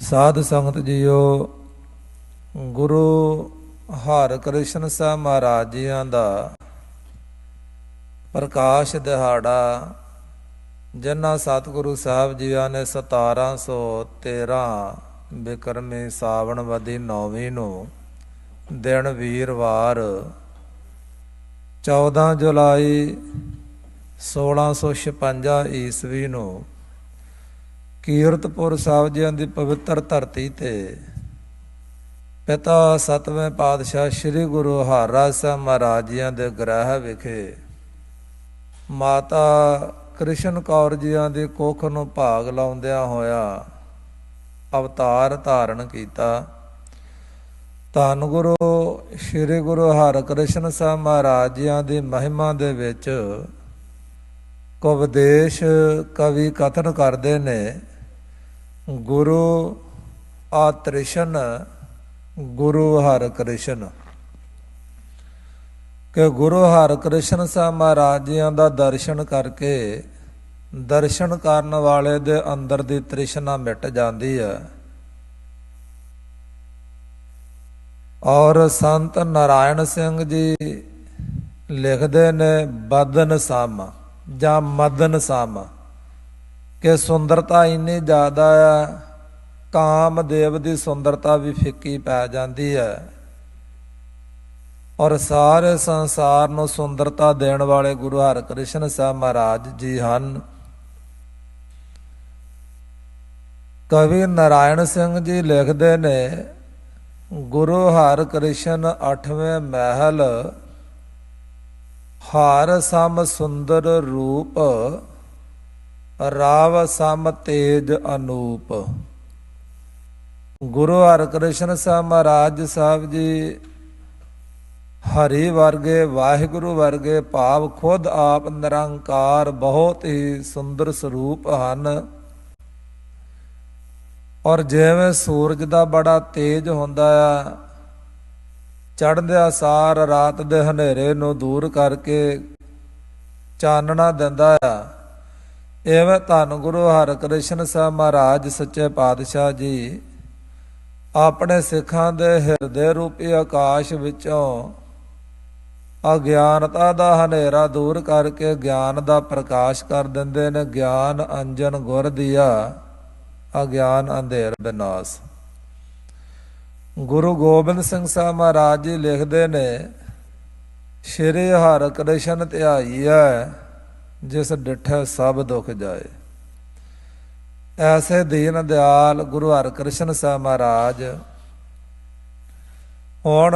ਸਾਧ ਸੰਗਤ ਜੀਓ, ਗੁਰੂ ਹਰਿ ਕ੍ਰਿਸ਼ਨ ਸਾਹਿਬ ਮਹਾਰਾਜ ਜੀਆਂ ਦਾ ਪ੍ਰਕਾਸ਼ ਦਿਹਾੜਾ ਜਿਨ੍ਹਾਂ ਸਤਿਗੁਰੂ ਸਾਹਿਬ ਜੀਆਂ ਨੇ 1713 ਬਿਕਰਮੀ ਸਾਵਣ ਵਦੀ ਨੌਵੀਂ ਨੂੰ ਦਿਨ ਵੀਰਵਾਰ 14 ਜੁਲਾਈ 1656 ਈਸਵੀ ਨੂੰ ਕੀਰਤਪੁਰ ਸਾਹਿਬ ਜੀਆਂ ਦੀ ਪਵਿੱਤਰ ਧਰਤੀ ਤੇ ਪਿਤਾ ਸਤਵੇਂ ਪਾਤਸ਼ਾਹ ਸ੍ਰੀ ਗੁਰੂ ਹਰਿਰਾਜ ਸਾਹਿਬ ਮਹਾਰਾਜ ਜੀਆਂ ਦੇ ਗ੍ਰਹਿ ਵਿਖੇ ਮਾਤਾ ਕ੍ਰਿਸ਼ਨ ਕੌਰ ਜੀਆਂ ਦੀ ਕੋਖ ਨੂੰ ਭਾਗ ਲਾਉਂਦਿਆਂ ਹੋਇਆ ਅਵਤਾਰ ਧਾਰਨ ਕੀਤਾ। ਧੰਨ ਗੁਰੂ ਸ੍ਰੀ ਗੁਰੂ ਹਰਿਕ੍ਰਿਸ਼ਨ ਸਾਹਿਬ ਮਹਾਰਾਜ ਜੀਆਂ ਦੀ ਮਹਿਮਾ ਦੇ ਵਿੱਚ ਕਵਦੇਸ਼ ਕਵੀ ਕਥਨ ਕਰਦੇ ਨੇ ਗੁਰੂ ਆ ਤ੍ਰਿਸ਼ਨ ਗੁਰੂ ਹਰਿਕ੍ਰਿਸ਼ਨ। ਕਿ ਗੁਰੂ ਹਰਿਕ੍ਰਿਸ਼ਨ ਸਾਹਿਬ ਮਹਾਰਾਜ ਜੀਆਂ ਦਾ ਦਰਸ਼ਨ ਕਰਕੇ ਦਰਸ਼ਨ ਕਰਨ ਵਾਲੇ ਦੇ ਅੰਦਰ ਦੀ ਤ੍ਰਿਸ਼ਨਾ ਮਿਟ ਜਾਂਦੀ ਹੈ। ਔਰ ਸੰਤ ਨਾਰਾਇਣ ਸਿੰਘ ਜੀ ਲਿਖਦੇ ਨੇ ਬਦਨ ਸਾਮ ਜਾਂ ਮਦਨ ਸਾਮ। ਕਿ ਸੁੰਦਰਤਾ ਇੰਨੀ ਜ਼ਿਆਦਾ ਹੈ ਕਾਮਦੇਵ ਦੀ ਸੁੰਦਰਤਾ ਵੀ ਫਿੱਕੀ ਪੈ ਜਾਂਦੀ ਹੈ। ਔਰ ਸਾਰੇ ਸੰਸਾਰ ਨੂੰ ਸੁੰਦਰਤਾ ਦੇਣ ਵਾਲੇ ਗੁਰੂ ਹਰਿਕ੍ਰਿਸ਼ਨ ਸਾਹਿਬ ਮਹਾਰਾਜ ਜੀ ਹਨ। ਕਵੀ ਨਾਰਾਇਣ ਸਿੰਘ ਜੀ ਲਿਖਦੇ ਨੇ, ਗੁਰੂ ਹਰਿਕ੍ਰਿਸ਼ਨ 8ਵੇਂ ਮਹਿਲ, ਹਾਰ ਸਮ ਸੁੰਦਰ ਰੂਪ ਰਾਵ ਸਮ ਤੇਜ ਅਨੂਪ। ਗੁਰੂ ਹਰਿਕ੍ਰਿਸ਼ਨ ਸਾਹਿਬ ਮਹਾਰਾਜ ਸਾਹਿਬ ਜੀ, ਹਰੀ ਵਰਗੇ, ਵਾਹਿਗੁਰੂ ਵਰਗੇ ਭਾਵ ਖੁਦ ਆਪ ਨਿਰੰਕਾਰ ਬਹੁਤ ਹੀ ਸੁੰਦਰ ਸਰੂਪ ਹਨ। ਔਰ ਜਿਵੇਂ ਸੂਰਜ ਦਾ ਬੜਾ ਤੇਜ ਹੁੰਦਾ ਆ, ਚੜ੍ਹਦਿਆ ਸਾਰ ਰਾਤ ਦੇ ਹਨੇਰੇ ਨੂੰ ਦੂਰ ਕਰਕੇ ਚਾਨਣਾ ਦਿੰਦਾ ਆ। ਐਵੇਂ ਧੰਨ ਗੁਰੂ ਹਰਿਕ੍ਰਿਸ਼ਨ ਸਾਹਿਬ ਮਹਾਰਾਜ, ਸੱਚੇ ਪਾਤਸ਼ਾਹ ਜੀ, ਆਪਣੇ ਸਿੱਖਾਂ ਦੇ ਹਿਰਦੇ ਰੂਪੀ ਆਕਾਸ਼ ਵਿੱਚੋਂ ਅਗਿਆਨਤਾ ਦਾ ਹਨੇਰਾ ਦੂਰ ਕਰਕੇ ਗਿਆਨ ਦਾ ਪ੍ਰਕਾਸ਼ ਕਰ ਦਿੰਦੇ ਨੇ। ਗਿਆਨ ਅੰਜਨ ਗੁਰ ਦੀਆ, ਅਗਿਆਨ ਅੰਧੇਰ ਬਿਨਾਸ਼। ਗੁਰੂ ਗੋਬਿੰਦ ਸਿੰਘ ਸਾਹਿਬ ਮਹਾਰਾਜ ਜੀ ਲਿਖਦੇ ਨੇ, ਸ਼੍ਰੀ ਹਰਿ ਕ੍ਰਿਸ਼ਨ ਧਿਆਈਐ ਜਿਸ ਡਿਠੈ ਸਭ ਦੁੱਖ ਜਾਏ। ਐਸੇ ਦੀਨ ਦਿਆਲ ਗੁਰੂ ਹਰਿਕ੍ਰਿਸ਼ਨ ਸਾਹਿਬ ਮਹਾਰਾਜ ਹੁਣ